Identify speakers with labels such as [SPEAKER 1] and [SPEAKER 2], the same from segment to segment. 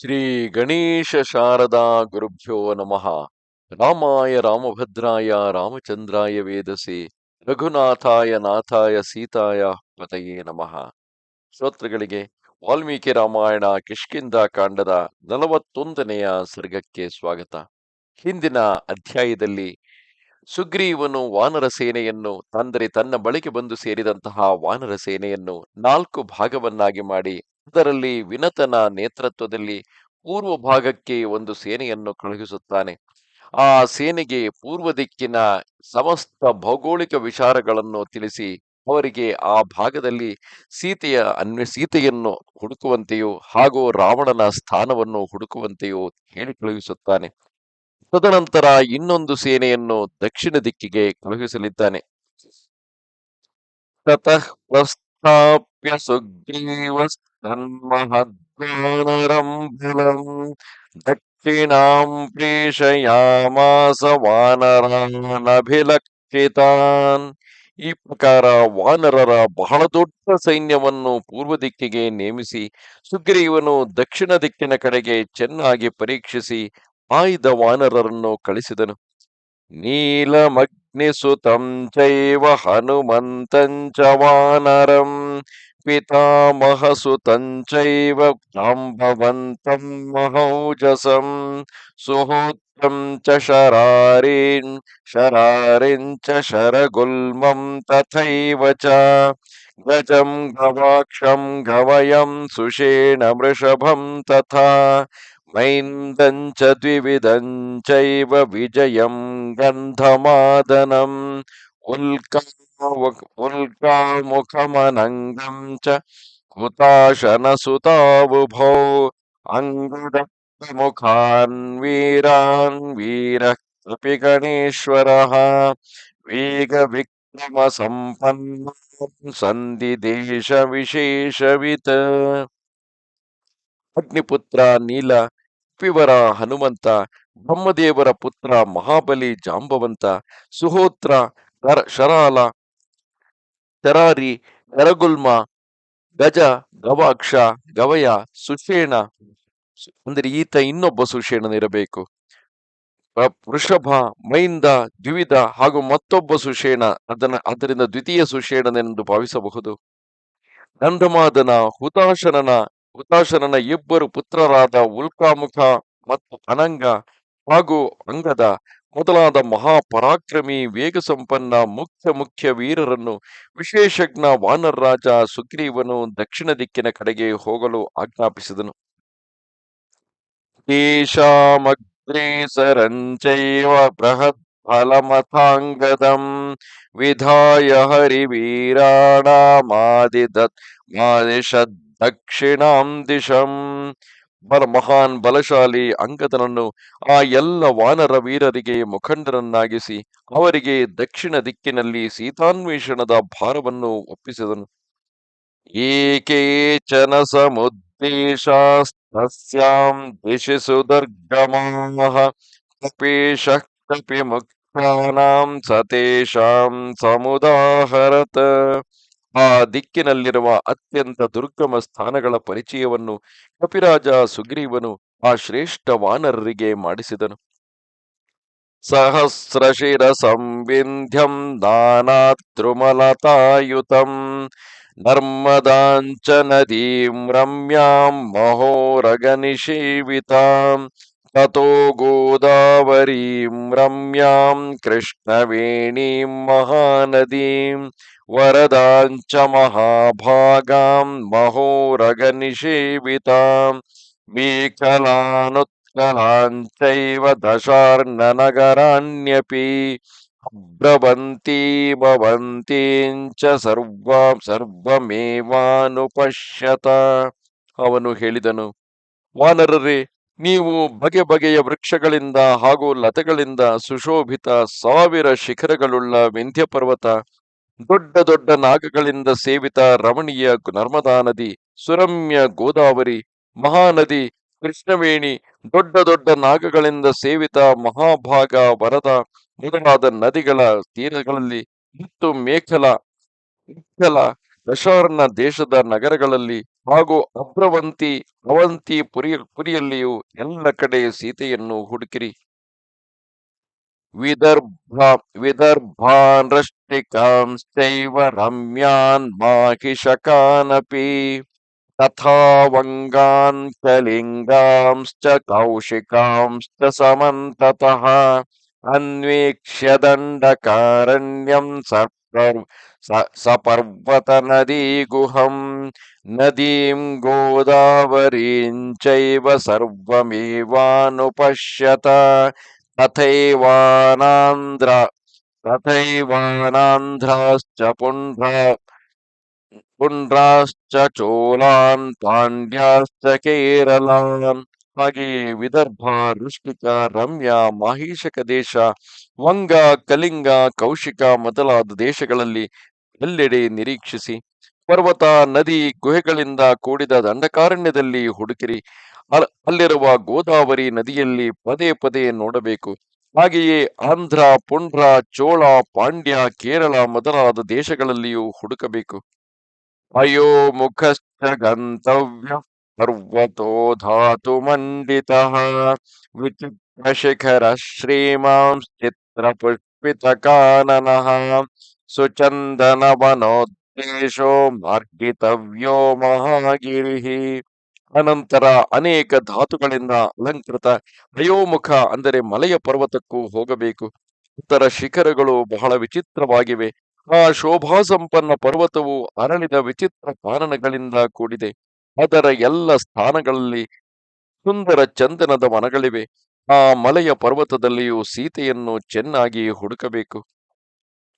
[SPEAKER 1] ಶ್ರೀ ಗಣೇಶ ಶಾರದಾ ಗುರುಭ್ಯೋ ನಮಃ. ರಾಮಾಯ ರಾಮಭದ್ರಾಯ, ರಾಮಚಂದ್ರಾಯ ವೇದಸೆ, ರಘುನಾಥಾಯ, ನಾಥಾಯ, ಸೀತಾಯ ಪತಯೇ ನಮಃ. ಶ್ರೋತೃಗಳಿಗೆ, ವಾಲ್ಮೀಕಿ ರಾಮಾಯಣ ಕಿಷ್ಕಿಂದ ಕಾಂಡದ ನಲವತ್ತೊಂದನೆಯ ಸರ್ಗಕ್ಕೆ ಸ್ವಾಗತ. ಹಿಂದಿನ ಅಧ್ಯಾಯದಲ್ಲಿ ಸುಗ್ರೀವನು ವಾನರ ಸೇನೆಯನ್ನು ಅಂದರೆ ತನ್ನ ಬಳಿಗೆ ಬಂದು ಸೇರಿದಂತಹ ವಾನರ ಸೇನೆಯನ್ನು ನಾಲ್ಕು ಭಾಗವನ್ನಾಗಿ ಮಾಡಿ ಅದರಲ್ಲಿ ವಿನತನ ನೇತೃತ್ವದಲ್ಲಿ ಪೂರ್ವ ಭಾಗಕ್ಕೆ ಒಂದು ಸೇನೆಯನ್ನು ಕಳುಹಿಸುತ್ತಾನೆ. ಆ ಸೇನೆಗೆ ಪೂರ್ವ ದಿಕ್ಕಿನ ಸಮಸ್ತ ಭೌಗೋಳಿಕ ವಿಚಾರಗಳನ್ನು ತಿಳಿಸಿ, ಅವರಿಗೆ ಆ ಭಾಗದಲ್ಲಿ ಸೀತೆಯ ಅನ್ವ, ಸೀತೆಯನ್ನು ಹುಡುಕುವಂತೆಯೂ ಹಾಗೂ ರಾವಣನ ಸ್ಥಾನವನ್ನು ಹುಡುಕುವಂತೆಯೂ ಹೇಳಿ ಕಳುಹಿಸುತ್ತಾನೆ. ತದನಂತರ ಇನ್ನೊಂದು ಸೇನೆಯನ್ನು ದಕ್ಷಿಣ ದಿಕ್ಕಿಗೆ ಕಳುಹಿಸಲಿದ್ದಾನೆ. ತತಃ ಪ್ರಸ್ಥಾಪ್ಯ ಸುಗ್ರೀವ ಬಲಂ ದಕ್ಷಿಣಾಂ ಪ್ರೇಷಯಾಮಾಸ ವಾನರಾನಭಿಲಕ್ಷಿತಾನ್ ಈ ಪ್ರಕಾರ ವಾನರರ ಬಹಳ ದೊಡ್ಡ ಸೈನ್ಯವನ್ನು ಪೂರ್ವ ದಿಕ್ಕಿಗೆ ನೇಮಿಸಿ, ಸುಗ್ರೀವನು ದಕ್ಷಿಣ ದಿಕ್ಕಿನ ಕಡೆಗೆ ಚೆನ್ನಾಗಿ ಪರೀಕ್ಷಿಸಿ ಆಯ್ದ ವಾನರರನ್ನು ಕಳಿಸಿದನು. ನೀಲಮಗ್ನಿಸುತಂ ಚೈವ ಹನುಮಂತಂಚ ವಾನರಂ. ಪಿತಾಮಹಸುತಂ ಚೈವ ಜಾಂಬವಂತಂ ಮಹೌಜಸಂ ಸುಹೋತ್ರಂ ಚ ಶರಾರೀನ್ ಶರಾರಿಂ ಚ ಶರಗುಲ್ಮಂ ತಥೈವ ಚ ಗಜಂ ಗವಾಕ್ಷಂ ಗವಯಂ ಸುಷೇಣ ವೃಷಭಂ ತಥಾ ಮೈಂದಂ ಚ ದ್ವಿವಿಧಂ ಚೈವ ವಿಜಯಂ ಗಂಧಮಾದನಂ ಉಲ್ಕಾ ಉಲ್ಕಾಮುಖಮನಂಗಂ ಚ ಹುತಾಶನಸುತಾವುಭೌ ಅಂಗುದತ್ತಮುಖಾನ್ ವೀರಾನ್ ವೀರಃ ಕಪಿ ಗಣೇಶ್ವರಃ ವೇಗ ವಿಕ್ರಮ ಸಂಪನ್ನ ಸಂಧಿ ದೇಶ ವಿಶೇಷವಿತ್ ಅಗ್ನಿಪುತ್ರ ನೀಲ ಪಿವರ ಹನುಮಂತ ಬ್ರಹ್ಮದೇವರ ಪುತ್ರ ಮಹಾಬಲಿ ಜಾಂಬವಂತ ಸುಹೋತ್ರ ಕರ- ಶರಾಲ ಶರಾರಿ ಕರಗುಲ್ಮ, ಗಜ, ಗವಾಕ್ಷ, ಗವಯ, ಸುಷೇಣ, ಅಂದರೆ ಈತ ಇನ್ನೊಬ್ಬ ಸುಷೇಣನಿರಬೇಕು ವೃಷಭ, ಮೈಂದ, ದ್ವಿವಿಧ ಹಾಗೂ ಮತ್ತೊಬ್ಬ ಸುಷೇಣ, ಅದನ್ನ, ಅದರಿಂದ ದ್ವಿತೀಯ ಸುಷೇಣನೆಂದು ಭಾವಿಸಬಹುದು. ಗಂಧಮಾದನ ಹುತಾಶನನ ಹುತಾಶನನ ಇಬ್ಬರು ಪುತ್ರರಾದ ಉಲ್ಕಾಮುಖ ಮತ್ತು ಅನಂಗ ಹಾಗೂ ಅಂಗದ ಮೊದಲಾದ ಮಹಾಪರಾಕ್ರಮಿ ವೇಗ ಸಂಪನ್ನ ಮುಖ್ಯ ಮುಖ್ಯ ವೀರರನ್ನು ವಿಶೇಷಜ್ಞ ವಾನರ ರಾಜ ಸುಗ್ರೀವನು ದಕ್ಷಿಣ ದಿಕ್ಕಿನ ಕಡೆಗೆ ಹೋಗಲು ಆಜ್ಞಾಪಿಸಿದನು. ತೇಷಾಮಗ್ರೇಸರಂಚೈವ ಬೃಹತ್ ಫಲಮಥಾಂಗದಂ ವಿಧಾಯ ಹರಿವೀರಾಣಾಮಾದಿದತ್ ಮಾದಿಶದ್ ದಕ್ಷಿಣಾಂ ದಿಶಂ ಬಲ ಮಹಾನ್ ಬಲಶಾಲಿ ಅಂಗದನನ್ನು ಆ ಎಲ್ಲ ವಾನರ ವೀರರಿಗೆ ಮುಖಂಡರನ್ನಾಗಿಸಿ ಅವರಿಗೆ ದಕ್ಷಿಣ ದಿಕ್ಕಿನಲ್ಲಿ ಸೀತಾನ್ವೇಷಣದ ಭಾರವನ್ನು ಒಪ್ಪಿಸಿದನು. ಏಕೇಚನ ಸಮುದ್ದೇಶಾಸ್ತಸ್ಯಾಂ ದಿಶಿ ಸುದರ್ಗಮಾಃ ಕಪೇಶ ಕಪಿ ಮುಕ್ತಾನಾಂ ಸತೇಷಾಂ ಸಮುದಾಹರತ. ಆ ದಿಕ್ಕಿನಲ್ಲಿರುವ ಅತ್ಯಂತ ದುರ್ಗಮ ಸ್ಥಾನಗಳ ಪರಿಚಯವನ್ನು ಕಪಿರಾಜ ಸುಗ್ರೀವನು ಆ ಶ್ರೇಷ್ಠ ವಾನರರಿಗೆ ಮಾಡಿಸಿದನು. ಸಹಸ್ರಶಿರ ಸಂವಿಂಧ್ಯಂ ದಾನಾತ್ರುಮಲತಾಯುತಂ ನರ್ಮದಾಂಚ ನದೀಂ ರಮ್ಯಾಂ ಮಹೋರಗನಿಷೇವಿತಾಂ ತಥೋ ಗೋದಾವರೀಂ ರಮ್ಯಾಂ ಕೃಷ್ಣವೇಣೀಂ ಮಹಾನದೀಂ ವರದಾಂಚ ಮಹಾಭಾಗಾಂ ಮಹೋರಗನಿಷೇವಿತಾಂ ಮೇಖಲಾನುತ್ಕಲಾಂಚೈವ ದಶಾರ್ಣನಗರಾಣ್ಯಪಿ ಅಬ್ರವಂತೀ ಭವಂತೀಂಚ ಸರ್ವ ಸರ್ವಮೇವಾನುಪಶ್ಯತ ಅವನು ಹೇಳಿದನು, ವಾನರರೇ, ನೀವು ಬಗೆ ಬಗೆಯ ವೃಕ್ಷಗಳಿಂದ ಹಾಗೂ ಲತೆಗಳಿಂದ ಸುಶೋಭಿತ ಸಾವಿರ ಶಿಖರಗಳುಳ್ಳ ವಿಂಧ್ಯ ಪರ್ವತ ದೊಡ್ಡ ದೊಡ್ಡ ನಾಗಗಳಿಂದ ಸೇವಿತ ರಮಣೀಯ ನರ್ಮದಾ ನದಿ, ಸುರಮ್ಯ ಗೋದಾವರಿ, ಮಹಾನದಿ, ಕೃಷ್ಣವೇಣಿ, ದೊಡ್ಡ ದೊಡ್ಡ ನಾಗಗಳಿಂದ ಸೇವಿತ ಮಹಾಭಾಗ ವರದ ಮೊದಲಾದ ನದಿಗಳ ತೀರಗಳಲ್ಲಿ ಮತ್ತು ಮೇಖಲ ಉತ್ಕಲ ದಶಾರ್ನ ದೇಶದ ನಗರಗಳಲ್ಲಿ ಹಾಗೂ ಅಭ್ರವಂತಿ ಅವಂತಿ ಪುರಿ, ಪುರಿಯಲ್ಲಿಯೂ ಎಲ್ಲ ಕಡೆ ಸೀತೆಯನ್ನು ಹುಡುಕಿರಿ. ವಿದರ್ಭ ವಿದರ್ಭಾನೃಷ್ಟಿಕಾಂಶ್ಚೈವ ರಮ್ಯಾನ್ ಮಾಹಿಷಕಾನಪಿ ತಥಾ ವಂಗಾನ್ ಕಲಿಂಗಾಂಶ್ಚ ಕೌಶಿಕಾಂಶ್ಚ ಸಮಂತತಃ ಅನ್ವೇಕ್ಷ್ಯ ದಂಡಕಾರಣ್ಯಂ ಸರ್ಪರ್ ಸ- ಸಪರ್ವತ ನದೀ ಗುಹಂ ನದೀಂ ಗೋದಾವರೀಂ ಚೈವ ತಥೈವಾನಾಂಧ್ರಾಶ್ಚ ಪುಂಡ್ರ ಪುಂಡ್ರಾಶ್ಚ ಚೋಲಾನ್ ಪಾಂಡ್ಯಾಶ್ಚ ಕೇರಳಾನ್ ಹಾಗೆಯೇ ವಿದರ್ಭ ಋಷ್ಟಿಕ ರಮ್ಯ ಮಾಹಿಷಕ ದೇಶ ವಂಗ ಕಲಿಂಗ ಕೌಶಿಕ ಮೊದಲಾದ ದೇಶಗಳಲ್ಲಿ ಎಲ್ಲೆಡೆ ನಿರೀಕ್ಷಿಸಿ। ಪರ್ವತ, ನದಿ, ಗುಹೆಗಳಿಂದ ಕೂಡಿದ ದಂಡಕಾರಣ್ಯದಲ್ಲಿ ಹುಡುಕಿರಿ। ಅಲ್- ಅಲ್ಲಿರುವ ಗೋದಾವರಿ ನದಿಯಲ್ಲಿ ಪದೇ ಪದೇ ನೋಡಬೇಕು। ಹಾಗೆಯೇ ಆಂಧ್ರ, ಪುಂಡ್ರ, ಚೋಳ, ಪಾಂಡ್ಯ, ಕೇರಳ ಮೊದಲಾದ ದೇಶಗಳಲ್ಲಿಯೂ ಹುಡುಕಬೇಕು. ಅಯೋ ಮುಖಶ್ಚ ಗಂತವ್ಯ ಪರ್ವತೋ ಧಾತು ಮಂಡಿತ ವಿಚಿತ್ರ ಶಿಖರ ಶ್ರೀಮಾಂ ಚಿತ್ರ ಪುಷ್ಪಿತ ಕಾನನಃ ಸುಚಂದನ ವನೋದ್ದೇಶೋ ಮಾರ್ಗಿತವ್ಯೋ ಮಹಾಗಿರಿ. ಅನಂತರ ಅನೇಕ ಧಾತುಗಳಿಂದ ಅಲಂಕೃತ ಅಯೋಮುಖ ಅಂದರೆ ಮಲೆಯ ಪರ್ವತಕ್ಕೂ ಹೋಗಬೇಕು. ಇತರ ಶಿಖರಗಳು ಬಹಳ ವಿಚಿತ್ರವಾಗಿವೆ. ಆ ಶೋಭಾ ಸಂಪನ್ನ ಪರ್ವತವು ಅರಳಿದ ವಿಚಿತ್ರ ಕಾರಣಗಳಿಂದ ಕೂಡಿದೆ. ಅದರ ಎಲ್ಲ ಸ್ಥಾನಗಳಲ್ಲಿ ಸುಂದರ ಚಂದನದ ವನಗಳಿವೆ. ಆ ಮಲೆಯ ಪರ್ವತದಲ್ಲಿಯೂ ಸೀತೆಯನ್ನು ಚೆನ್ನಾಗಿ ಹುಡುಕಬೇಕು.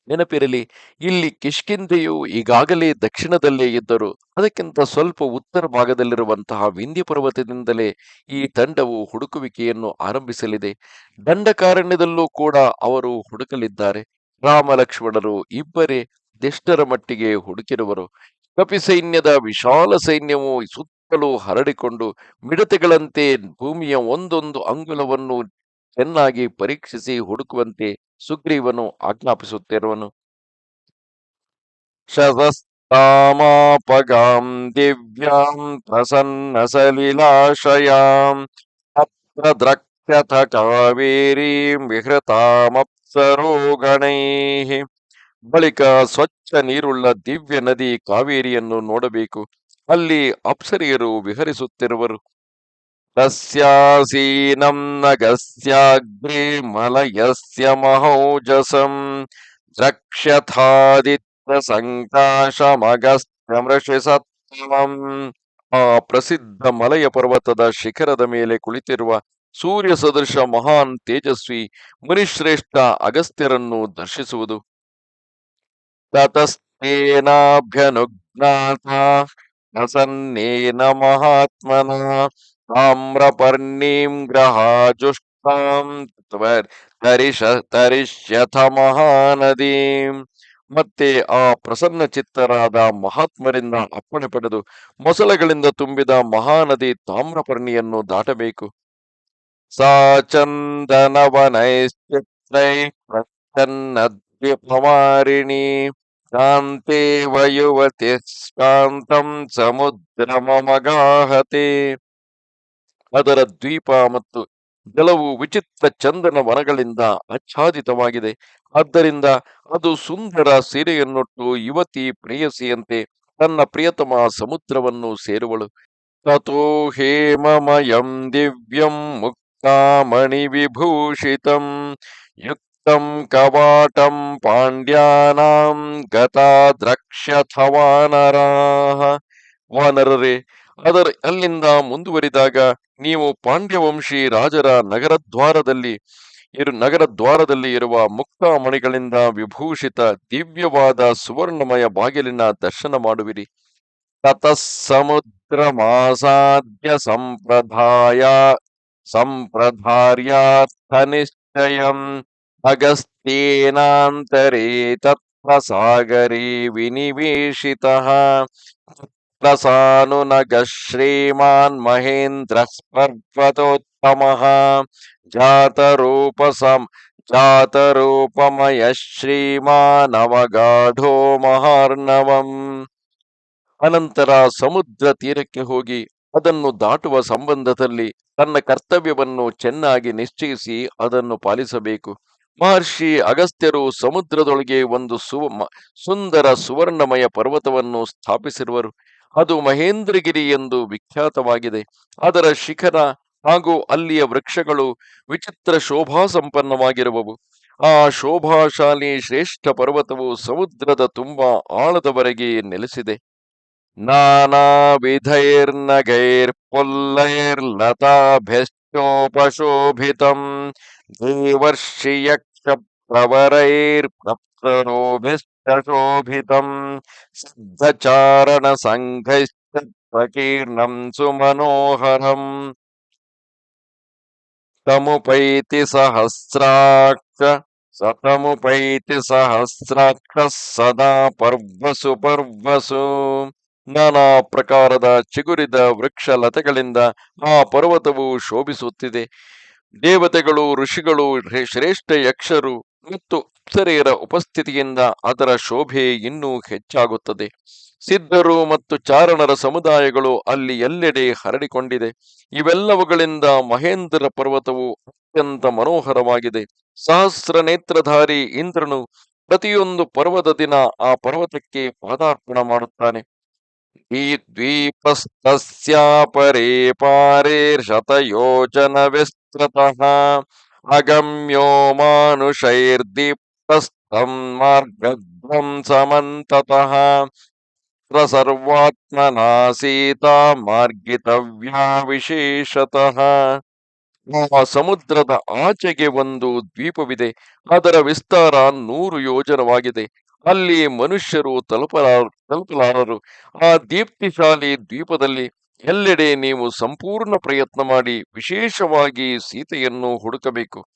[SPEAKER 1] ನೆನಪಿರಲಿ, ಇಲ್ಲಿ ಕಿಷ್ಕಿಂಧೆಯು ಈಗಾಗಲೇ ದಕ್ಷಿಣದಲ್ಲೇ ಇದ್ದರು ಅದಕ್ಕಿಂತ ಸ್ವಲ್ಪ ಉತ್ತರ ಭಾಗದಲ್ಲಿರುವಂತಹ ವಿಂಧ್ಯ ಪರ್ವತದಿಂದಲೇ ಈ ತಂಡವು ಹುಡುಕುವಿಕೆಯನ್ನು ಆರಂಭಿಸಲಿದೆ. ದಂಡಕಾರಣ್ಯದಲ್ಲೂ ಕೂಡ ಅವರು ಹುಡುಕಲಿದ್ದಾರೆ. ರಾಮ ಲಕ್ಷ್ಮಣರು ಇಬ್ಬರೇ ದಿಷ್ಟರ ಮಟ್ಟಿಗೆ ಹುಡುಕಿರುವರು. ಕಪಿ ಸೈನ್ಯದ ವಿಶಾಲ ಸೈನ್ಯವು ಸುತ್ತಲೂ ಹರಡಿಕೊಂಡು ಮಿಡತೆಗಳಂತೆ ಭೂಮಿಯ ಒಂದೊಂದು ಅಂಗುಲವನ್ನು ಚೆನ್ನಾಗಿ ಪರೀಕ್ಷಿಸಿ ಹುಡುಕುವಂತೆ ಸುಗ್ರೀವನು ಆಜ್ಞಾಪಿಸುತ್ತಿರುವನು. ಶತಸ್ತಾಮಾಪಗಾಂ ದಿವ್ಯಾಂ ಪ್ರಸನ್ನ ಸಲಿಲಾಶಯಾಂ ಅತ್ರ ದ್ರಕ್ಷ್ಯಥ ಕಾವೇರೀಂ ವಿಹೃತಾಮಪ್ಸರೋಗಣೈಃ. ಬಳಿಕ ಸ್ವಚ್ಛ ನೀರುಳ್ಳ ದಿವ್ಯ ನದಿ ಕಾವೇರಿಯನ್ನು ನೋಡಬೇಕು. ಅಲ್ಲಿ ಅಪ್ಸರಿಯರು ವಿಹರಿಸುತ್ತಿರುವರು. ಮಹೌಜಸಂ ದ್ರಕ್ಷ್ಯಥಾದಿತ್ಯ ಸಂಕಾಶಮಗಸ್ತ್ಯ ಮೃಷಿಸತ್ತಮಂ ಆ ಪ್ರಸಿದ್ಧ ಮಲಯ ಪರ್ವತದ ಶಿಖರದ ಮೇಲೆ ಕುಳಿತಿರುವ ಸೂರ್ಯ ಸದೃಶ ಮಹಾನ್ ತೇಜಸ್ವಿ ಮುನಿಶ್ರೇಷ್ಠ ಅಗಸ್ತ್ಯರನ್ನು ದರ್ಶಿಸುವುದು. ತತಸ್ತೇನಾಭ್ಯನುಜ್ಞಾತ, ಪ್ರಸನ್ನೇನ ಮಹಾತ್ಮನ ತಾಮ್ರಪರ್ಣೀಂ ग्रहाजुष्टां ತರಿಷ ತರಿಷ್ಯಥ ಮಹಾನದೀಂ ಮತ್ತೆ ಆ ಪ್ರಸನ್ನ ಚಿತ್ತರಾದ ಮಹಾತ್ಮರಿಂದ ಅಪ್ಪಣೆ ಪಡೆದು ಮೊಸಳೆಗಳಿಂದ ತುಂಬಿದ ಮಹಾನದಿ ತಾಮ್ರಪರ್ಣಿಯನ್ನು ದಾಟಬೇಕು। ಸಾ ಚಂದನವನೈಶ್ಚಿತ್ರೈ ಪ್ರಚನ್ನದ್ವಿಪಮಾರಿಣಿ ಕಾಂತೆ ವಯುವತಿ ಕಾಂತಂ ಸಮುದ್ರಮಗಾಹತೆ ಅದರ ದ್ವೀಪ ಮತ್ತು ಜಲವು ವಿಚಿತ್ರ ಚಂದನ ವನಗಳಿಂದ ಆಚ್ಛಾದಿತವಾಗಿದೆ. ಆದ್ದರಿಂದ ಅದು ಸುಂದರ ಸೀರೆಯನ್ನುಟ್ಟು ಯುವತಿ ಪ್ರೇಯಸಿಯಂತೆ ತನ್ನ ಪ್ರಿಯತಮ ಸಮುದ್ರವನ್ನು ಸೇರುವಳು. ತಥೋ ಹೇಮಮಯಂ ದಿವ್ಯಂ ಮುಕ್ತಾಮಣಿ ವಿಭೂಷಿತಂ ಯುಕ್ತಂ ಕವಾಟಂ ಪಾಂಡ್ಯಾನಾಂ ಗತಾ ದ್ರಕ್ಷ ವಾನರರೇ ಅದರ ಅಲ್ಲಿಂದ ಮುಂದುವರಿದಾಗ ನೀವು ಪಾಂಡ್ಯವಂಶಿ ರಾಜರ ನಗರದ್ವಾರದಲ್ಲಿ ಇರು ನಗರ ದ್ವಾರದಲ್ಲಿ ಇರುವ ಮುಕ್ತಾಮಣಿಗಳಿಂದ ವಿಭೂಷಿತ ದಿವ್ಯವಾದ ಸುವರ್ಣಮಯ ಬಾಗಿಲಿನ ದರ್ಶನ ಮಾಡುವಿರಿ. ತತ ಸಮುದ್ರ ಮಾಸಾಧ್ಯ ಸಂಪ್ರದಾಯ ಸಂಪ್ರಧಾರ್ಯಾರ್ಥ ನಿಶ್ಚಯಂ ಅಗಸ್ತ್ಯೇನಾಂತರೇ ತತ್ವ ಸಾಗರೇ ವಿನಿವೇಶಿತಃ. ಪ್ರಸಾನುನಗ ಶ್ರೀಮಾನ್ ಮಹೇಂದ್ರ ಪರ್ವತೋತ್ತಮಃ ಜಾತರೂಪಸಂ ಜಾತರೂಪಮಯ ಶ್ರೀಮಾನವಗಾಢೋ ಮಹಾರ್ಣವಂ ಅನಂತರ ಸಮುದ್ರ ತೀರಕ್ಕೆ ಹೋಗಿ ಅದನ್ನು ದಾಟುವ ಸಂಬಂಧದಲ್ಲಿ ತನ್ನ ಕರ್ತವ್ಯವನ್ನು ಚೆನ್ನಾಗಿ ನಿಶ್ಚಯಿಸಿ ಅದನ್ನು ಪಾಲಿಸಬೇಕು. ಮಹರ್ಷಿ ಅಗಸ್ತ್ಯರು ಸಮುದ್ರದೊಳಗೆ ಒಂದು ಸು ಸುಂದರ ಸುವರ್ಣಮಯ ಪರ್ವತವನ್ನು ಸ್ಥಾಪಿಸಿರುವರು. ಅದು ಮಹೇಂದ್ರಗಿರಿ ಎಂದು ವಿಖ್ಯಾತವಾಗಿದೆ. ಅದರ ಶಿಖರ ಹಾಗೂ ಅಲ್ಲಿಯ ವೃಕ್ಷಗಳು ವಿಚಿತ್ರ ಶೋಭಾ ಸಂಪನ್ನವಾಗಿರುವವು. ಆ ಶೋಭಾಶಾಲಿ ಶ್ರೇಷ್ಠ ಪರ್ವತವು ಸಮುದ್ರದ ತುಂಬಾ ಆಳದವರೆಗೆ ನೆಲೆಸಿದೆ. ನಾನಾ ವಿಧೈರ್ನಗೈರ್ ಲತಾ ದೇವರ್ಷಿ ದೇವರ್ಷಿಯಕ್ಷ ಪ್ರವರೈರ್ ಶೋಭಿತಂ ಸಂಘೈಶ್ಚ ಪ್ರಕೀರ್ಣಂ ಸುಮನೋಹರಂ ತಮುಪೈತಿ ಸಹಸ್ರಾಕ್ಷ ಸತಮುಪೈತಿ ಸಹಸ್ರಾಕ್ಷ ಸದಾ ಪರ್ವಸು ಪರ್ವಸು ನಾನಾ ಪ್ರಕಾರದ ಚಿಗುರಿದ ವೃಕ್ಷ ಲತೆಗಳಿಂದ ಆ ಪರ್ವತವು ಶೋಭಿಸುತ್ತಿದೆ. ದೇವತೆಗಳು, ಋಷಿಗಳು ಶ್ರೇ- ಶ್ರೇಷ್ಠ ಯಕ್ಷರು ಮತ್ತು ಅಪ್ಸರೆಯರ ಉಪಸ್ಥಿತಿಯಿಂದ ಅದರ ಶೋಭೆ ಇನ್ನೂ ಹೆಚ್ಚಾಗುತ್ತದೆ. ಸಿದ್ಧರು ಮತ್ತು ಚಾರಣರ ಸಮುದಾಯಗಳು ಅಲ್ಲಿ ಎಲ್ಲೆಡೆ ಹರಡಿಕೊಂಡಿದೆ. ಇವೆಲ್ಲವುಗಳಿಂದ ಮಹೇಂದ್ರ ಪರ್ವತವು ಅತ್ಯಂತ ಮನೋಹರವಾಗಿದೆ. ಸಹಸ್ರ ನೇತ್ರಧಾರಿ ಇಂದ್ರನು ಪ್ರತಿಯೊಂದು ಪರ್ವದ ದಿನ ಆ ಪರ್ವತಕ್ಕೆ ಪಾದಾರ್ಪಣ ಮಾಡುತ್ತಾನೆ. ಈ ದ್ವೀಪಸ್ತಸ್ಯಾಪರೇ ಪಾರೇ ಶತಯೋಜನ ವಿಸ್ತೃತಃ ಅಗಮ್ಯೋ ಮಾನುಷೈರ್ದೀಪ್ತಸ್ಥಂ ಮಾರ್ಗಧ್ವಂ ಸಮಂತತಃ ಸೀತಾ ಮಾರ್ಗಿತವ್ಯಾ ವಿಶೇಷತಃ ಆ ಸಮುದ್ರದ ಆಚೆಗೆ ಒಂದು ದ್ವೀಪವಿದೆ, ಅದರ ವಿಸ್ತಾರ ನೂರು ಯೋಜನವಾಗಿದೆ. ಅಲ್ಲಿ ಮನುಷ್ಯರು ತಲುಪಲಾರ, ತಲುಪಲಾರರು. ಆ ದೀಪ್ತಿಶಾಲಿ ದ್ವೀಪದಲ್ಲಿ ಎಲ್ಲೆಡೆ ನೀವು ಸಂಪೂರ್ಣ ಪ್ರಯತ್ನ ಮಾಡಿ ವಿಶೇಷವಾಗಿ ಸೀತೆಯನ್ನು ಹುಡುಕಬೇಕು.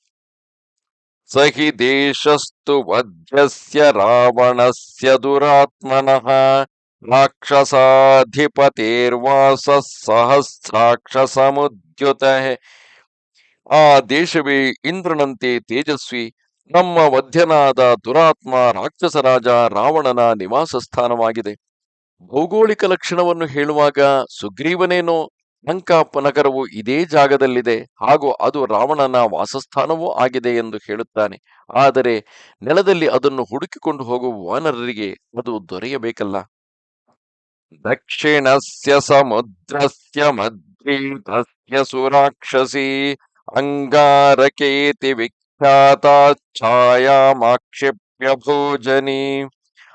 [SPEAKER 1] ಸಹಿ ದೇಶಸ್ತು ವಜ್ರಸ್ಯ ರಾವಣಸ್ಯ ದುರಾತ್ಮನಃ ರಾಕ್ಷಸಾಧಿಪತೇರ್ವಾಸ ಸಹಸ್ರಾಕ್ಷಸಮುದ್ಯುತ. ಆ ದೇಶವೇ ಇಂದ್ರನಂತೆ ತೇಜಸ್ವಿ, ನಮ್ಮ ವಧ್ಯನಾದ ದುರಾತ್ಮ ರಾಕ್ಷಸರಾಜ ರಾವಣನ ನಿವಾಸ ಸ್ಥಾನವಾಗಿದೆ ಭೌಗೋಳಿಕ ಲಕ್ಷಣವನ್ನು ಹೇಳುವಾಗ ಸುಗ್ರೀವನೇನೋ ಲಂಕಾಪ ನಗರವು ಇದೇ ಜಾಗದಲ್ಲಿದೆ ಹಾಗೂ ಅದು ರಾವಣನ ವಾಸಸ್ಥಾನವೂ ಆಗಿದೆ ಎಂದು ಹೇಳುತ್ತಾನೆ. ಆದರೆ ನೆಲದಲ್ಲಿ ಅದನ್ನು ಹುಡುಕಿಕೊಂಡು ಹೋಗುವ ವಾನರರಿಗೆ ಅದು ದೊರೆಯಬೇಕಲ್ಲ. ದಕ್ಷಿಣಸ್ಯ ಸಮುದ್ರಸ್ಯ ಮದ್ರೀತಸ್ಯ ಸುರಾಕ್ಷಸಿ ಅಂಗಾರಕೇತಿ ವಿಖ್ಯಾತ ಛಾಯಾಮಾಕ್ಷಿಪ್ಯ ಭೋಜನಿ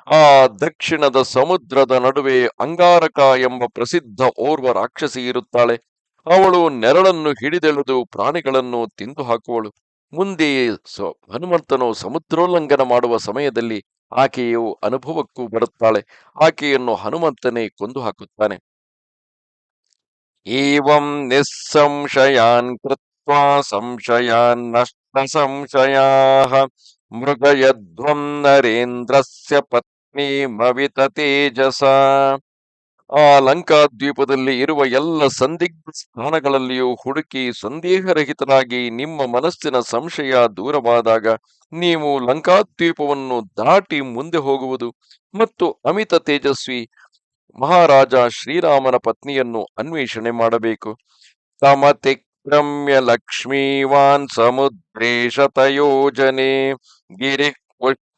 [SPEAKER 1] ಆ ದಕ್ಷಿಣದ ಸಮುದ್ರದ ನಡುವೆ ಅಂಗಾರಕ ಎಂಬ ಪ್ರಸಿದ್ಧ ಓರ್ವ ರಾಕ್ಷಸಿ ಇರುತ್ತಾಳೆ. ಅವಳು ನೆರಳನ್ನು ಹಿಡಿದೆಳೆದು ಪ್ರಾಣಿಗಳನ್ನು ತಿಂದು ಹಾಕುವಳು. ಮುಂದೆ ಹನುಮಂತನು ಸಮುದ್ರೋಲ್ಲಂಘನ ಮಾಡುವ ಸಮಯದಲ್ಲಿ ಆಕೆಯು ಅನುಭವಕ್ಕೂ ಬರುತ್ತಾಳೆ. ಆಕೆಯನ್ನು ಹನುಮಂತನೇ ಕೊಂದು ಹಾಕುತ್ತಾನೆ. ಏವಂ ನಿಸ್ಸಂಶಯಾನ್ ಕೃತ್ವಾ ಸಂಶಯಾನ್ ನಷ್ಟ ಸಂಶಯಾಃ ಮೃಗಯಧ್ವಂ ನರೇಂದ್ರಸ್ಯ ಪತ್ನಿ ಮವಿತ ತೇಜಸ. ಆ ಲಂಕಾದ್ವೀಪದಲ್ಲಿ ಇರುವ ಎಲ್ಲ ಸಂದಿಗ್ಧ ಸ್ಥಾನಗಳಲ್ಲಿಯೂ ಹುಡುಕಿ ಸಂದೇಹರಹಿತನಾಗಿ ನಿಮ್ಮ ಮನಸ್ಸಿನ ಸಂಶಯ ದೂರವಾದಾಗ ನೀವು ಲಂಕಾದ್ವೀಪವನ್ನು ದಾಟಿ ಮುಂದೆ ಹೋಗುವುದು ಮತ್ತು ಅಮಿತ ತೇಜಸ್ವಿ ಮಹಾರಾಜ ಶ್ರೀರಾಮನ ಪತ್ನಿಯನ್ನು ಅನ್ವೇಷಣೆ ಮಾಡಬೇಕು. ತಮತಿಕ್ರಮ್ಯ ಲಕ್ಷ್ಮೀವಾನ್ ಸಮುದ್ರೇಶತಯೋಜನೆ ಗಿರಿ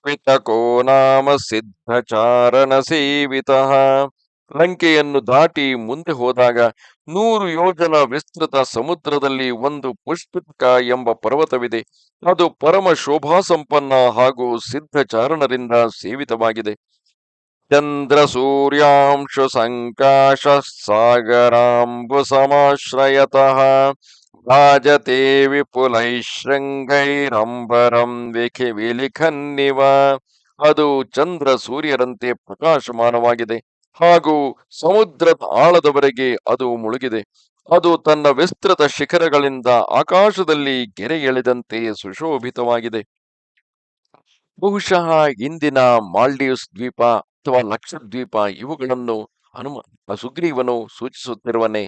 [SPEAKER 1] ಪುಷ್ಪಿತಕೋ ನಾಮ ಸಿದ್ಧಚಾರಣ ಸೇವಿತಃ. ಲಂಕೆಯನ್ನು ದಾಟಿ ಮುಂದೆ ಹೋದಾಗ ನೂರು ಯೋಜನ ವಿಸ್ತೃತ ಸಮುದ್ರದಲ್ಲಿ ಒಂದು ಪುಷ್ಪಿತಕ ಎಂಬ ಪರ್ವತವಿದೆ. ಅದು ಪರಮ ಶೋಭಾ ಸಂಪನ್ನ ಹಾಗೂ ಸಿದ್ಧಚಾರಣರಿಂದ ಸೇವಿತವಾಗಿದೆ. ಚಂದ್ರ ಸೂರ್ಯಾಂಶು ಸಂಕಾಶ ಸಾಗರಾಂಬು ಸಮಾಶ್ರಯತಃ. ರಾಜತೆ ವಿಪುಲೈ ಶೃಂಗೈರಂಬರಂ ವಿಖಿ ವಿಲಿಖನ್ನಿವ ಅದು ಚಂದ್ರ ಸೂರ್ಯರಂತೆ ಪ್ರಕಾಶಮಾನವಾಗಿದೆ ಹಾಗೂ ಸಮುದ್ರದ ಆಳದವರೆಗೆ ಅದು ಮುಳುಗಿದೆ. ಅದು ತನ್ನ ವಿಸ್ತೃತ ಶಿಖರಗಳಿಂದ ಆಕಾಶದಲ್ಲಿ ಗೆರೆ ಎಳೆದಂತೆ ಸುಶೋಭಿತವಾಗಿದೆ. ಬಹುಶಃ ಇಂದಿನ ಮಾಲ್ಡೀವ್ಸ್ ದ್ವೀಪ ಅಥವಾ ಲಕ್ಷದ್ವೀಪ ಇವುಗಳನ್ನು ಹನುಮ ಸುಗ್ರೀವನು ಸೂಚಿಸುತ್ತಿರುವನೇ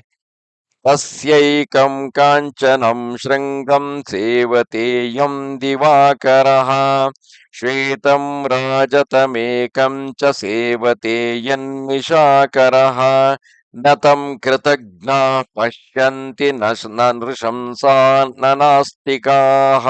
[SPEAKER 1] तस्यैकं काञ्चनं शृङ्गं सेवतेयं दिवाकरः श्वेतं राजतमेकं च सेवतेयन्निशाकरः न तं कृतज्ञाः पश्यन्ति न श- न नृशंसा न ನಾಸ್ತಿಕಾಃ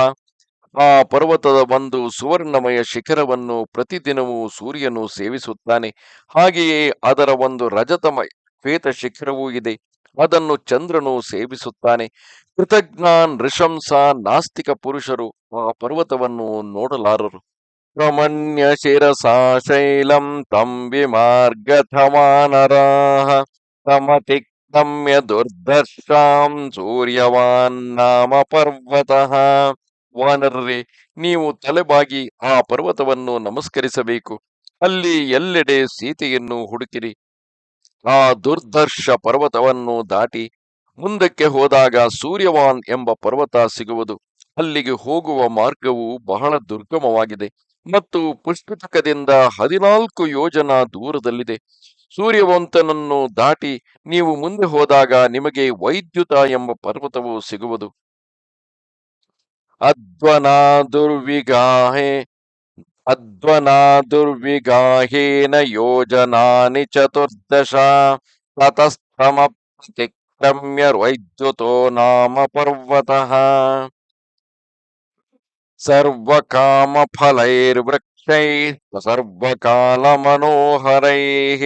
[SPEAKER 1] ಆ ಪರ್ವತದ ಒಂದು ಸುವರ್ಣಮಯ ಶಿಖರವನ್ನು ಪ್ರತಿದಿನವೂ ಸೂರ್ಯನು ಸೇವಿಸುತ್ತಾನೆ ಹಾಗೆಯೇ ಅದರ ಒಂದು ರಜತಮಯ ಶ್ವೇತ ಶಿಖರವೂ ಇದೆ ಅದನ್ನು ಚಂದ್ರನು ಸೇವಿಸುತ್ತಾನೆ. ಕೃತಜ್ಞಾನ್ ನೃಶಂಸ ನಾಸ್ತಿಕ ಪುರುಷರು ಆ ಪರ್ವತವನ್ನು ನೋಡಲಾರರು. ರಮಣ್ಯ ಶಿರಸಾ ಶೈಲಂ ತಂ ವಿಮಾರ್ಗಥಮಾನರಾಹ ತಮತಿಕ್ರಮ್ಯ ದುರ್ದರ್ಶಾಂ ಸೂರ್ಯವಾನ್ ನಾಮ ಪರ್ವತಃ. ವಾನರ್ರೆ, ನೀವು ತಲೆಬಾಗಿ ಆ ಪರ್ವತವನ್ನು ನಮಸ್ಕರಿಸಬೇಕು. ಅಲ್ಲಿ ಎಲ್ಲೆಡೆ ಸೀತೆಯನ್ನು ಹುಡುಕಿರಿ. ಆ ದುರ್ದರ್ಶ ಪರ್ವತವನ್ನು ದಾಟಿ ಮುಂದಕ್ಕೆ ಹೋದಾಗ ಸೂರ್ಯವಾನ್ ಎಂಬ ಪರ್ವತ ಸಿಗುವುದು. ಅಲ್ಲಿಗೆ ಹೋಗುವ ಮಾರ್ಗವು ಬಹಳ ದುರ್ಗಮವಾಗಿದೆ ಮತ್ತು ಪುಷ್ಪತಕದಿಂದ ಹದಿನಾಲ್ಕು ಯೋಜನ ದೂರದಲ್ಲಿದೆ. ಸೂರ್ಯವಂತನನ್ನು ದಾಟಿ ನೀವು ಮುಂದೆ ಹೋದಾಗ ನಿಮಗೆ ವೈದ್ಯುತ ಎಂಬ ಪರ್ವತವು ಸಿಗುವುದು. ಅಧ್ವನಾ ದುರ್ವಿಗಾಹೆ अध्वनादुर्विगाहेन योजनानि चतुर्दश ततस्थम प्रतिक्रम्य वैद्युतो नाम पर्वतः। सर्वकामफलैर्वृक्षैः सर्वकालमनोहरैः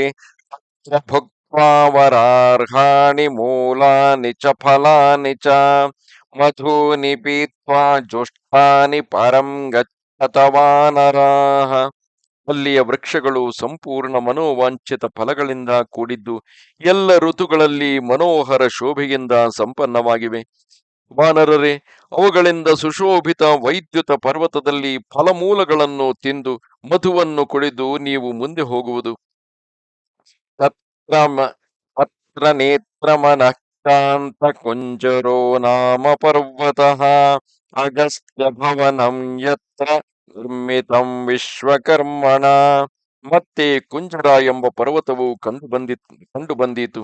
[SPEAKER 1] भुक्त्वा वरार्हाणि मूलानि च फलानि च मधूनि पीत्वा जुष्टानि परं गच्छ ವಾನರಾಹ ಅಲ್ಲಿಯ ವೃಕ್ಷಗಳು ಸಂಪೂರ್ಣ ಮನೋವಾಂಛಿತ ಫಲಗಳಿಂದ ಕೂಡಿದ್ದು, ಎಲ್ಲ ಋತುಗಳಲ್ಲಿ ಮನೋಹರ ಶೋಭೆಯಿಂದ ಸಂಪನ್ನವಾಗಿವೆ. ವಾನರರೇ, ಅವುಗಳಿಂದ ಸುಶೋಭಿತ ವೈದ್ಯುತ ಪರ್ವತದಲ್ಲಿ ಫಲಮೂಲಗಳನ್ನು ತಿಂದು ಮಧುವನ್ನು ಕುಡಿದು ನೀವು ಮುಂದೆ ಹೋಗುವುದು. ತತ್ರ ಮ- ತತ್ರ ನೇತ್ರಮನಃಕಾಂತ ಕುಂಜರೋ ನಾಮ ಪರ್ವತಃ. ಅಗಸ್ತ್ಯ ಭವನಂ ಯತ್ರ ನಿರ್ಮಿತಂ ವಿಶ್ವಕರ್ಮಣ ಮತ್ತೆ ಕುಂಜರ ಎಂಬ ಪರ್ವತವು ಕಂಡು ಬಂದಿತ್ತು ಕಂಡು ಬಂದಿತು.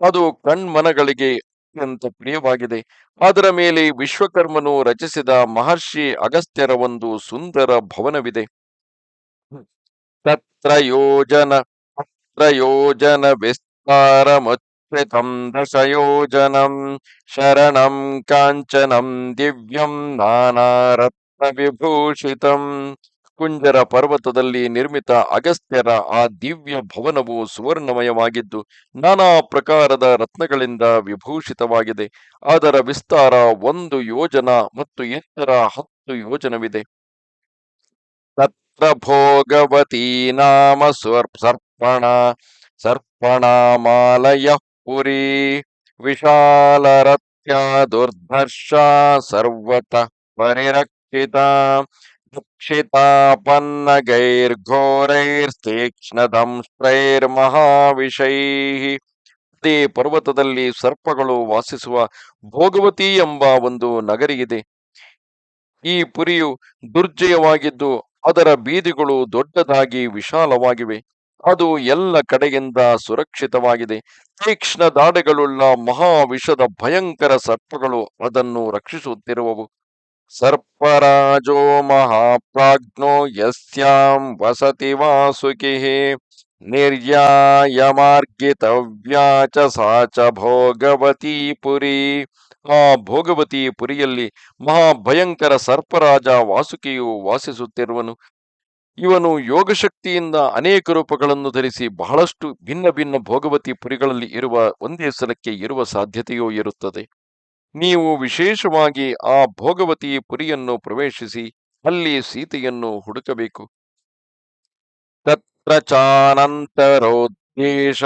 [SPEAKER 1] ಅದು ಕಣ್ಮನಗಳಿಗೆ ಅತ್ಯಂತ ಪ್ರಿಯವಾಗಿದೆ. ಅದರ ಮೇಲೆ ವಿಶ್ವಕರ್ಮನು ರಚಿಸಿದ ಮಹರ್ಷಿ ಅಗಸ್ತ್ಯರ ಒಂದು ಸುಂದರ ಭವನವಿದೆ. ತತ್ರ ಯೋಜನ ತತ್ರ ಯೋಜನ ವಿಸ್ತಾರಮಚ್ಯುತಂ ದಶಯೋಜನಂ ಶರಣಂ ಕಾಂಚನಂ ದಿವ್ಯಂ ನಾನಾರತ್ನ ವಿಭೂಷಿತಂ ಕುಂಜರ ಪರ್ವತದಲ್ಲಿ ನಿರ್ಮಿತ ಅಗಸ್ತ್ಯರ ಆ ದಿವ್ಯ ಭವನವು ಸುವರ್ಣಮಯವಾಗಿದ್ದು, ನಾನಾ ಪ್ರಕಾರದ ರತ್ನಗಳಿಂದ ವಿಭೂಷಿತವಾಗಿದೆ. ಅದರ ವಿಸ್ತಾರ ಒಂದು ಯೋಜನ ಮತ್ತು ಎತ್ತರ ಹತ್ತು ಯೋಜನವಿದೆ. ತತ್ರ ಭೋಗವತಿ ನಾಮ ಸರ್ಪಣ, ಸರ್ಪಣಾಮಾಲಯ ಪುರಿ ವಿಶಾಲರತ್ಯ ದುರ್ಧರ್ಷ ಸರ್ವತಃ ಪರಿರಕ್ಷಿತ ತೀಕ್ಷ್ಣದಂಶ್ರೈರ್ಮಹಾವಿಷೈಃ ಅದೇ ಪರ್ವತದಲ್ಲಿ ಸರ್ಪಗಳು ವಾಸಿಸುವ ಭೋಗವತಿ ಎಂಬ ಒಂದು ನಗರಿಯಿದೆ. ಈ ಪುರಿಯು ದುರ್ಜಯವಾಗಿದ್ದು ಅದರ ಬೀದಿಗಳು ದೊಡ್ಡದಾಗಿ ವಿಶಾಲವಾಗಿವೆ. ಅದು ಎಲ್ಲ ಕಡೆಯಿಂದ ಸುರಕ್ಷಿತವಾಗಿದೆ. ತೀಕ್ಷ್ಣ ದಾಡೆಗಳುಳ್ಳ ಮಹಾವಿಷದ ಭಯಂಕರ ಸರ್ಪಗಳು ಅದನ್ನು ರಕ್ಷಿಸುತ್ತಿರುವವು. ಸರ್ಪರಾಜೋ ಮಹಾಪ್ರಾಜ್ಞೋ ಯಸ್ಯಾಂ ವಸತಿ ವಾಸುಕಿ ನಿರ್ಯಾಯ ಮಾರ್ಗಿತವ್ಯಾಚ ಚ ಸಾ ಚ ಭೋಗವತಿ ಪುರಿ. ಆ ಭೋಗವತಿ ಪುರಿಯಲ್ಲಿ ಮಹಾಭಯಂಕರ ಸರ್ಪರಾಜ ವಾಸುಕಿಯು ವಾಸಿಸುತ್ತಿರುವನು. ಇವನು ಯೋಗಶಕ್ತಿಯಿಂದ ಅನೇಕ ರೂಪಗಳನ್ನು ಧರಿಸಿ ಬಹಳಷ್ಟು ಭಿನ್ನ ಭಿನ್ನ ಭೋಗವತಿ ಪುರಿಗಳಲ್ಲಿ ಇರುವ ಒಂದೇ ಸಲಕ್ಕೆ ಇರುವ ಸಾಧ್ಯತೆಯೂ ಇರುತ್ತದೆ. ನೀವು ವಿಶೇಷವಾಗಿ ಆ ಭೋಗವತಿ ಪುರಿಯನ್ನು ಪ್ರವೇಶಿಸಿ ಅಲ್ಲಿ ಸೀತೆಯನ್ನು ಹುಡುಕಬೇಕು. ತತ್ರ ಚಾನಂತರೋದ್ದೇಶ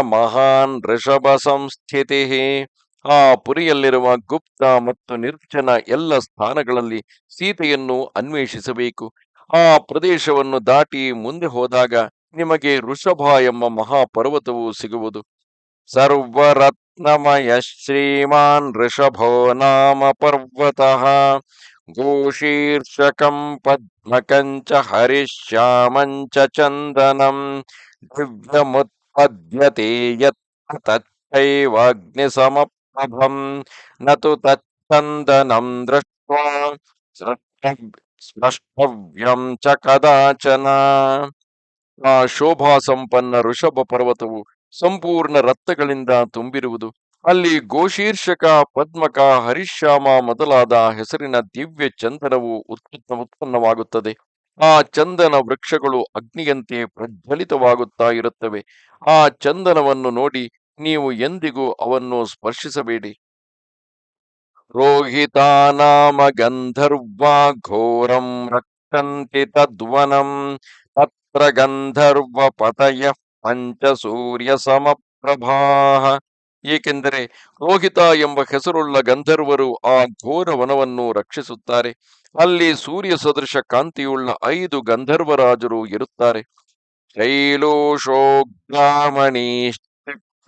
[SPEAKER 1] ಮಹಾನ್ ಋಷಭ ಸಂಸ್ಥಿತಿಃ ಆ ಪುರಿಯಲ್ಲಿರುವ ಗುಪ್ತ ಮತ್ತು ನಿರ್ಜನ ಎಲ್ಲ ಸ್ಥಾನಗಳಲ್ಲಿ ಸೀತೆಯನ್ನು ಅನ್ವೇಷಿಸಬೇಕು. ಆ ಪ್ರದೇಶವನ್ನು ದಾಟಿ ಮುಂದೆ ಹೋದಾಗ ನಿಮಗೆ ಋಷಭ ಎಂಬ ಮಹಾಪರ್ವತವು ಸಿಗುವುದು. ಸರ್ವರತ್ನಮಯ ಶ್ರೀಮಾನ್ ಋಷಭೋ ನಾಮ ಪರ್ವತಃ. ಗೋಶೀರ್ಷಕಂ ಪದ್ಮಕಂಚ ಹರಿಶ್ಯಾಮಂಚ ಚಂದನಂ. ದಿವ್ಯಮುತ್ಪದ್ಯತೆ ತೈವಾಗ್ನಿ ತಚ್ಚೈವಾಗ್ನಿಸಮಪ್ರಭಂ ನ ನು ಸ್ರಷ್ಟವ್- ಸ್ರಷ್ಟವ್ಯಂ ಚ ಕದಾಚನ ಆ ಶೋಭಾ ಸಂಪನ್ನ ಋಷಭ ಪರ್ವತವು ಸಂಪೂರ್ಣ ರತ್ನಗಳಿಂದ ತುಂಬಿರುವುದು। ಅಲ್ಲಿ ಗೋಶೀರ್ಷಕ ಪದ್ಮಕ ಹರಿಶ್ಯಾಮ ಮೊದಲಾದ ಹೆಸರಿನ ದಿವ್ಯ ಚಂದನವು ಉತ್ಪನ್ನ, ಉತ್ಪನ್ನವಾಗುತ್ತದೆ. ಆ ಚಂದನ ವೃಕ್ಷಗಳು ಅಗ್ನಿಯಂತೆ ಪ್ರಜ್ವಲಿತವಾಗುತ್ತಾ ಇರುತ್ತವೆ. ಆ ಚಂದನವನ್ನು ನೋಡಿ ನೀವು ಎಂದಿಗೂ ಅವನ್ನು ಸ್ಪರ್ಶಿಸಬೇಡಿ. ರೋಹಿತಾ ನಾಮ ಗಂಧರ್ವಾ ಘೋರಂ ರಕ್ಷಂತಿ ತದ್ವನಂ ತತ್ರ ಗಂಧರ್ವ ಪತಯ ಪಂಚ ಸೂರ್ಯ ಸಮಪ್ರಭಾ ಏಕೆಂದರೆ ರೋಹಿತ ಎಂಬ ಹೆಸರುಳ್ಳ ಗಂಧರ್ವರು ಆ ಘೋರ ವನವನ್ನು ರಕ್ಷಿಸುತ್ತಾರೆ. ಅಲ್ಲಿ ಸೂರ್ಯ ಸದೃಶ ಕಾಂತಿಯುಳ್ಳ ಐದು ಗಂಧರ್ವರಾಜರು ಇರುತ್ತಾರೆ. ಶೈಲೋಷೋಗ್ರಾಮಣೀಶ್ಚುಕೋ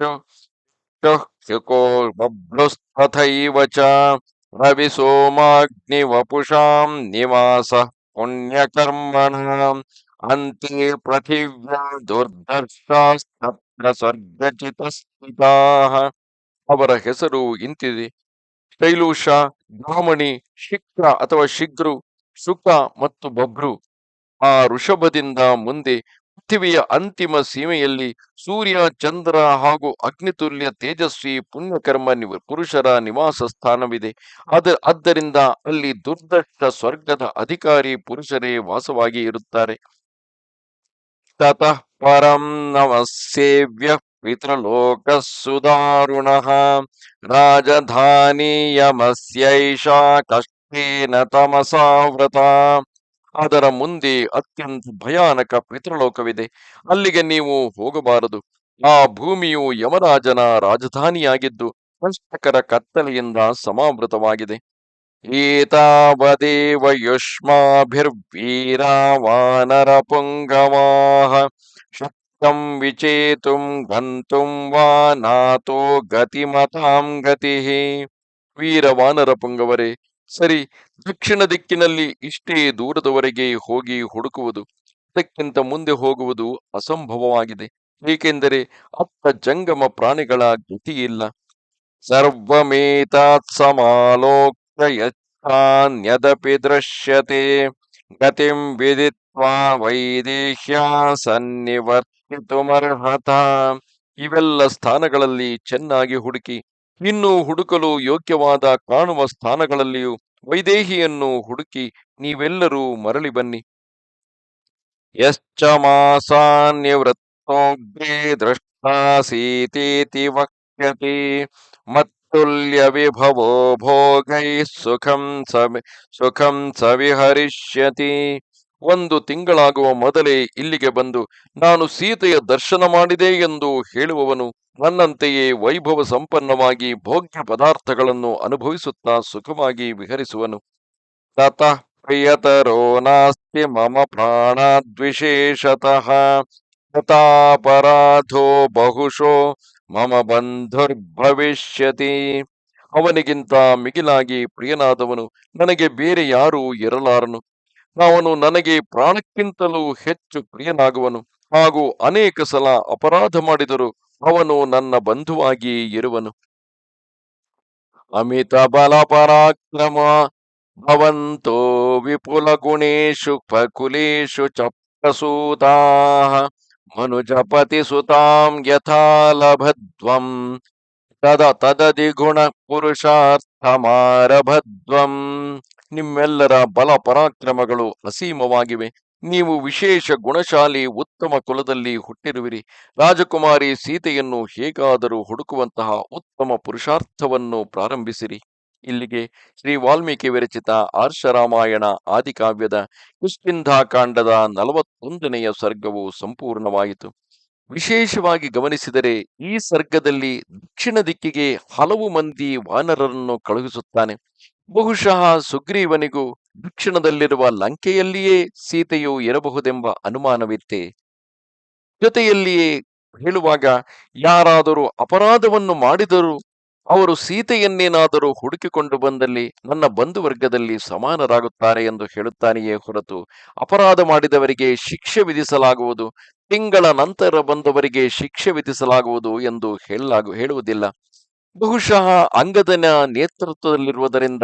[SPEAKER 1] ಚ ರವಿ ಸೋಮಾಗ್ನಿ ವಪುಷಾಂ ನಿವಾಸ ಪುಣ್ಯಕರ್ಮಣ ಅಂತೆ ಪೃಥಿವ್ಯಾ ದುರ್ದರ್ಶಾಸ್ತತ್ರ ಸ್ವರ್ಗಚಿತ ಅವರ ಹೆಸರು ಇಂತಿದೆ। ಶೈಲೂಷ, ಬ್ರಾಹ್ಮಣಿ ಶಿಕ್ರ ಅಥವಾ ಶಿಗ್ರು, ಶುಕ ಮತ್ತು ಬಭ್ರು। ಆ ಋಷಭದಿಂದ ಮುಂದೆ ಪೃಥಿವಿಯ ಅಂತಿಮ ಸೀಮೆಯಲ್ಲಿ ಸೂರ್ಯ, ಚಂದ್ರ ಹಾಗೂ ಅಗ್ನಿತುಲ್ಯ, ತೇಜಸ್ವಿ, ಪುಣ್ಯಕರ್ಮ, ನಿವ, ಪುರುಷರ ನಿವಾಸ ಸ್ಥಾನವಿದೆ. ಅದ, ಆದ್ದರಿಂದ ಅಲ್ಲಿ ದುರ್ದಷ್ಟ ಸ್ವರ್ಗದ ಅಧಿಕಾರಿ ಪುರುಷರೇ ವಾಸವಾಗಿ ಇರುತ್ತಾರೆ. ತತಃ ಪರಂ ನಮಸ್ಸೇವ್ಯ ಪಿತೃಲೋಕ ಸುದಾರುಣ ರಾಜಧಾನಿ ಯಮಸ್ಯೈಷಾ ಕಷ್ಟೇನ ತಮಸಾವೃತ ಅದರ ಮುಂದೆ ಅತ್ಯಂತ ಭಯಾನಕ ಪಿತೃಲೋಕವಿದೆ. ಅಲ್ಲಿಗೆ ನೀವು ಹೋಗಬಾರದು. ಆ ಭೂಮಿಯು ಯಮರಾಜನ ರಾಜಧಾನಿಯಾಗಿದ್ದು ಕಷ್ಟಕರ ಕತ್ತಲೆಯಿಂದ ಸಮಾವೃತವಾಗಿದೆ. ಏತಾವದೇವ ಯುಷ್ಮಾಭಿರ್ವೀರಾವಾನರ ಪುಂಗವಾಹ. ಶಕ್ತಂ ವಿಚೇತುಂ ಗಂತುಂ ವಾ ನಾತೋ ಗತಿಮತಾಂ ಗತಿ. ವೀರ ವಾನರ ಪುಂಗವರೇ ಸರಿ, ದಕ್ಷಿಣ ದಿಕ್ಕಿನಲ್ಲಿ ಇಷ್ಟೇ ದೂರದವರೆಗೆ ಹೋಗಿ ಹುಡುಕುವುದು, ಅದಕ್ಕಿಂತ ಮುಂದೆ ಹೋಗುವುದು ಅಸಂಭವವಾಗಿದೆ. ಏಕೆಂದರೆ ಅತ್ತ ಜಂಗಮ ಪ್ರಾಣಿಗಳ ಗತಿಯಿಲ್ಲ. ಸರ್ವಮೇತಾತ್ ಸಮಾಲೋಕ್ಯ ಯಚ್ಚಾನ್ಯದಪಿ ದೃಶ್ಯತೆ ಗತಿಂ ವಿದಿತ್ವಾ ವೈದೇಹ್ಯ ಸನ್ನಿವರ್ತಿತುಮರ್ಹತ. ಇವೆಲ್ಲ ಸ್ಥಾನಗಳಲ್ಲಿ ಚೆನ್ನಾಗಿ ಹುಡುಕಿ ಇನ್ನು ಹುಡುಕಲು ಯೋಗ್ಯವಾದ ಕಾಣುವ ಸ್ಥಾನಗಳಲ್ಲಿಯೂ ವೈದೇಹಿಯನ್ನು ಹುಡುಕಿ ನೀವೆಲ್ಲರೂ ಮರಳಿ ಬನ್ನಿ. ಯಶ್ಚ ಮಾಸಾನ್ಯವೃತ್ತೋಗ್ರೇ ದೃಷ್ಟಾಸೀತೀತಿ ವಕ್ಷ್ಯತಿ ಮತ್ತುಲ್ಯ ವಿಭವೋ ಭೋಗೈ ಸುಖಂ ಸವಿ, ಸುಖಂ ಸವಿಹರಿಷ್ಯತಿ. ಒಂದು ತಿಂಗಳಾಗುವ ಮೊದಲೇ ಇಲ್ಲಿಗೆ ಬಂದು ನಾನು ಸೀತೆಯ ದರ್ಶನ ಮಾಡಿದೆ ಎಂದು ಹೇಳುವವನು ನನ್ನಂತೆಯೇ ವೈಭವ ಸಂಪನ್ನವಾಗಿ ಭೋಗ್ಯ ಪದಾರ್ಥಗಳನ್ನು ಅನುಭವಿಸುತ್ತಾ ಸುಖವಾಗಿ ವಿಹರಿಸುವನು. ತತ ಪ್ರಿಯತರೋ ನಾಸ್ತಿ ಮಮ ಪ್ರಾಣದ್ವಿಶೇಷತಃ. ತಥಾಪರಾಧೋ ಬಹುಶೋ ಮಮ ಬಂಧುರ್ಭವಿಷ್ಯತಿ. ಅವನಿಗಿಂತ ಮಿಗಿಲಾಗಿ ಪ್ರಿಯನಾದವನು ನನಗೆ ಬೇರೆ ಯಾರೂ ಇರಲಾರನು. ಅವನು ನನಗೆ ಪ್ರಾಣಕ್ಕಿಂತಲೂ ಹೆಚ್ಚು ಪ್ರಿಯನಾಗುವನು. ಹಾಗೂ ಅನೇಕ ಸಲ ಅಪರಾಧ ಮಾಡಿದರೂ ಅವನು ನನ್ನ ಬಂಧುವಾಗಿ ಇರುವನು. ಅಮಿತ ಬಲ ಪರಾಕ್ರಮ ಭವಂತೋ ವಿಪುಲ ಗುಣೇಶು ಪಕುಲೇಶು ಚಪ್ರಸೂತಾ ಮನುಜ ಮನುಜಪತಿ ಸುತಾಂ ಯಥಾ ಲಭಧ್ವಂ ತದ ತದದಿ ಗುಣ ಪುರುಷಾರ್ಥಮಾರಭಧ್ವಂ. ನಿಮ್ಮೆಲ್ಲರ ಬಲ ಪರಾಕ್ರಮಗಳು ಅಸೀಮವಾಗಿವೆ. ನೀವು ವಿಶೇಷ ಗುಣಶಾಲಿ ಉತ್ತಮ ಕುಲದಲ್ಲಿ ಹುಟ್ಟಿರುವಿರಿ. ರಾಜಕುಮಾರಿ ಸೀತೆಯನ್ನು ಹೇಗಾದರೂ ಹುಡುಕುವಂತಹ ಉತ್ತಮ ಪುರುಷಾರ್ಥವನ್ನು ಪ್ರಾರಂಭಿಸಿರಿ. ಇಲ್ಲಿಗೆ ಶ್ರೀ ವಾಲ್ಮೀಕಿ ವಿರಚಿತ ಆರ್ಷರಾಮಾಯಣ ಆದಿಕಾವ್ಯದ ಕಿಷ್ಕಿಂಧಾಕಾಂಡದ ನಲವತ್ತೊಂದನೆಯ ಸರ್ಗವು ಸಂಪೂರ್ಣವಾಯಿತು. ವಿಶೇಷವಾಗಿ ಗಮನಿಸಿದರೆ ಈ ಸರ್ಗದಲ್ಲಿ ದಕ್ಷಿಣ ದಿಕ್ಕಿಗೆ ಹಲವು ಮಂದಿ ವಾನರರನ್ನು ಕಳುಹಿಸುತ್ತಾನೆ. ಬಹುಶಃ ಸುಗ್ರೀವನಿಗೂ ದಕ್ಷಿಣದಲ್ಲಿರುವ ಲಂಕೆಯಲ್ಲಿಯೇ ಸೀತೆಯು ಇರಬಹುದೆಂಬ ಅನುಮಾನವಿತ್ತೆ. ಜೊತೆಯಲ್ಲಿಯೇ ಹೇಳುವಾಗ, ಯಾರಾದರೂ ಅಪರಾಧವನ್ನು ಮಾಡಿದರೂ ಅವರು ಸೀತೆಯನ್ನೇನಾದರೂ ಹುಡುಕಿಕೊಂಡು ಬಂದಲ್ಲಿ ನನ್ನ ಬಂಧುವರ್ಗದಲ್ಲಿ ಸಮಾನರಾಗುತ್ತಾರೆ ಎಂದು ಹೇಳುತ್ತಾನೆಯೇ ಹೊರತು ಅಪರಾಧ ಮಾಡಿದವರಿಗೆ ಶಿಕ್ಷೆ ವಿಧಿಸಲಾಗುವುದು, ತಿಂಗಳ ನಂತರ ಬಂದವರಿಗೆ ಶಿಕ್ಷೆ ವಿಧಿಸಲಾಗುವುದು ಎಂದು ಹೇಳಲಾಗು, ಹೇಳುವುದಿಲ್ಲ. ಬಹುಶಃ ಅಂಗದನ ನೇತೃತ್ವದಲ್ಲಿರುವುದರಿಂದ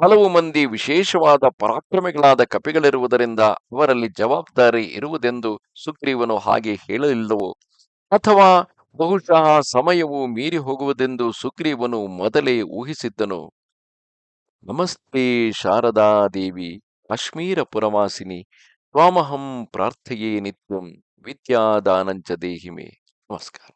[SPEAKER 1] ಹಲವು ಮಂದಿ ವಿಶೇಷವಾದ ಪರಾಕ್ರಮಿಗಳಾದ ಕಪಿಗಳಿರುವುದರಿಂದ ಅವರಲ್ಲಿ ಜವಾಬ್ದಾರಿ ಇರುವುದೆಂದು ಸುಗ್ರೀವನು ಹಾಗೆ ಹೇಳಲಿಲ್ಲವೋ? ಅಥವಾ ಬಹುಶಃ ಸಮಯವು ಮೀರಿ ಹೋಗುವುದೆಂದು ಸುಗ್ರೀವನು ಮೊದಲೇ ಊಹಿಸಿದ್ದನು? ನಮಸ್ತೆ ಶಾರದಾ ದೇವಿ ಕಾಶ್ಮೀರ ಪುರವಾಸಿನಿ ತ್ವಾಮಹಂ ಪ್ರಾರ್ಥೆಯೇ ನಿತ್ಯಂ, ವಿದ್ಯಾದಾನಂಚ ದೇಹಿಮೆ. ನಮಸ್ಕಾರ.